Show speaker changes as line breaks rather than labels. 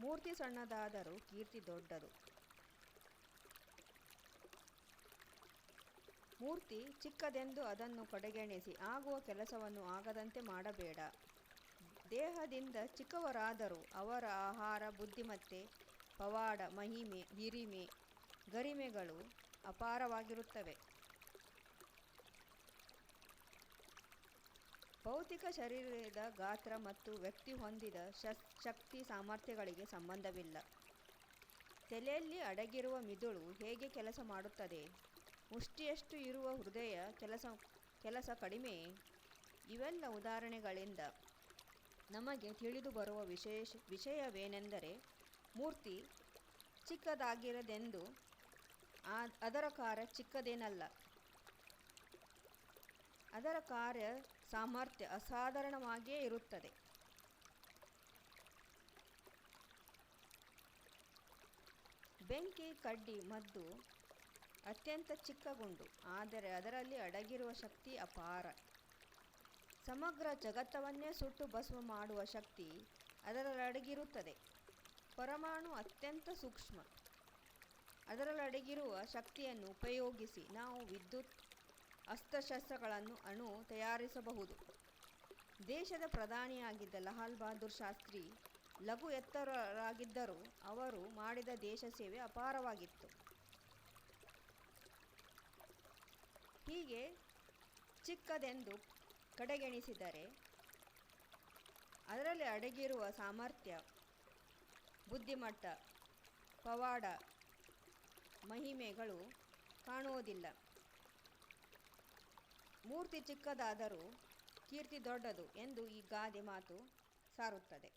ಮೂರ್ತಿ ಸಣ್ಣದಾದರೂ ಕೀರ್ತಿ ದೊಡ್ಡದು. ಮೂರ್ತಿ ಚಿಕ್ಕದೆಂದು ಅದನ್ನು ಕಡೆಗಣಿಸಿ, ಆಗುವ ಕೆಲಸವನ್ನು ಆಗದಂತೆ ಮಾಡಬೇಡ. ದೇಹದಿಂದ ಚಿಕ್ಕವರಾದರೂ ಅವರ ಆಹಾರ, ಬುದ್ಧಿಮತ್ತೆ, ಪವಾಡ, ಮಹಿಮೆ, ಹಿರಿಮೆ, ಗರಿಮೆಗಳು ಅಪಾರವಾಗಿರುತ್ತವೆ. ಭೌತಿಕ ಶರೀರದ ಗಾತ್ರ ಮತ್ತು ವ್ಯಕ್ತಿ ಹೊಂದಿದ ಶಕ್ತಿ ಸಾಮರ್ಥ್ಯಗಳಿಗೆ ಸಂಬಂಧವಿಲ್ಲ. ತಲೆಯಲ್ಲಿ ಅಡಗಿರುವ ಮಿದುಳು ಹೇಗೆ ಕೆಲಸ ಮಾಡುತ್ತದೆ? ಮುಷ್ಟಿಯಷ್ಟು ಇರುವ ಹೃದಯ ಕೆಲಸ ಕೆಲಸ ಕಡಿಮೆ? ಇವೆಲ್ಲ ಉದಾಹರಣೆಗಳಿಂದ ನಮಗೆ ತಿಳಿದು ಬರುವ ವಿಶೇಷ, ವಿಷಯವೇನೆಂದರೆ ಮೂರ್ತಿ ಚಿಕ್ಕದಾಗಿರದೆಂದು ಅದರ ಕಾರ ಚಿಕ್ಕದೇನಲ್ಲ. ಅದರ ಕಾರ್ಯ ಸಾಮರ್ಥ್ಯ ಅಸಾಧಾರಣವಾಗಿಯೇ ಇರುತ್ತದೆ. ಬೆಂಕಿ, ಕಡ್ಡಿ, ಮದ್ದು ಅತ್ಯಂತ ಚಿಕ್ಕ ಗುಂಡು ಆದರೆ ಅದರಲ್ಲಿ ಅಡಗಿರುವ ಶಕ್ತಿ ಅಪಾರ. ಸಮಗ್ರ ಜಗತ್ತವನ್ನೇ ಸುಟ್ಟು ಭಸ್ಮ ಮಾಡುವ ಶಕ್ತಿ ಅದರಲ್ಲಡಗಿರುತ್ತದೆ ಪರಮಾಣು ಅತ್ಯಂತ ಸೂಕ್ಷ್ಮ. ಅದರಲ್ಲಡಗಿರುವ ಶಕ್ತಿಯನ್ನು ಉಪಯೋಗಿಸಿ ನಾವು ವಿದ್ಯುತ್ ಅಸ್ತ್ರಶಸ್ತ್ರಗಳನ್ನು ಅಣು ತಯಾರಿಸಬಹುದು. ದೇಶದ ಪ್ರಧಾನಿಯಾಗಿದ್ದ ಲಹಾಲ್ ಬಹದ್ದೂರ್ ಶಾಸ್ತ್ರಿ ಲಘು ಎತ್ತರರಾಗಿದ್ದರೂ ಅವರು ಮಾಡಿದ ದೇಶ ಸೇವೆ ಅಪಾರವಾಗಿತ್ತು. ಹೀಗೆ ಚಿಕ್ಕದೆಂದು ಕಡೆಗೆಣಿಸಿದರೆ ಅದರಲ್ಲಿ ಅಡಗಿರುವ ಸಾಮರ್ಥ್ಯ, ಬುದ್ಧಿಮಟ್ಟ, ಪವಾಡ, ಮಹಿಮೆಗಳು ಕಾಣುವುದಿಲ್ಲ. ಮೂರ್ತಿ ಚಿಕ್ಕದಾದರೂ ಕೀರ್ತಿ ದೊಡ್ಡದು ಎಂದು ಈ ಗಾದೆ ಮಾತು ಸಾರುತ್ತದೆ.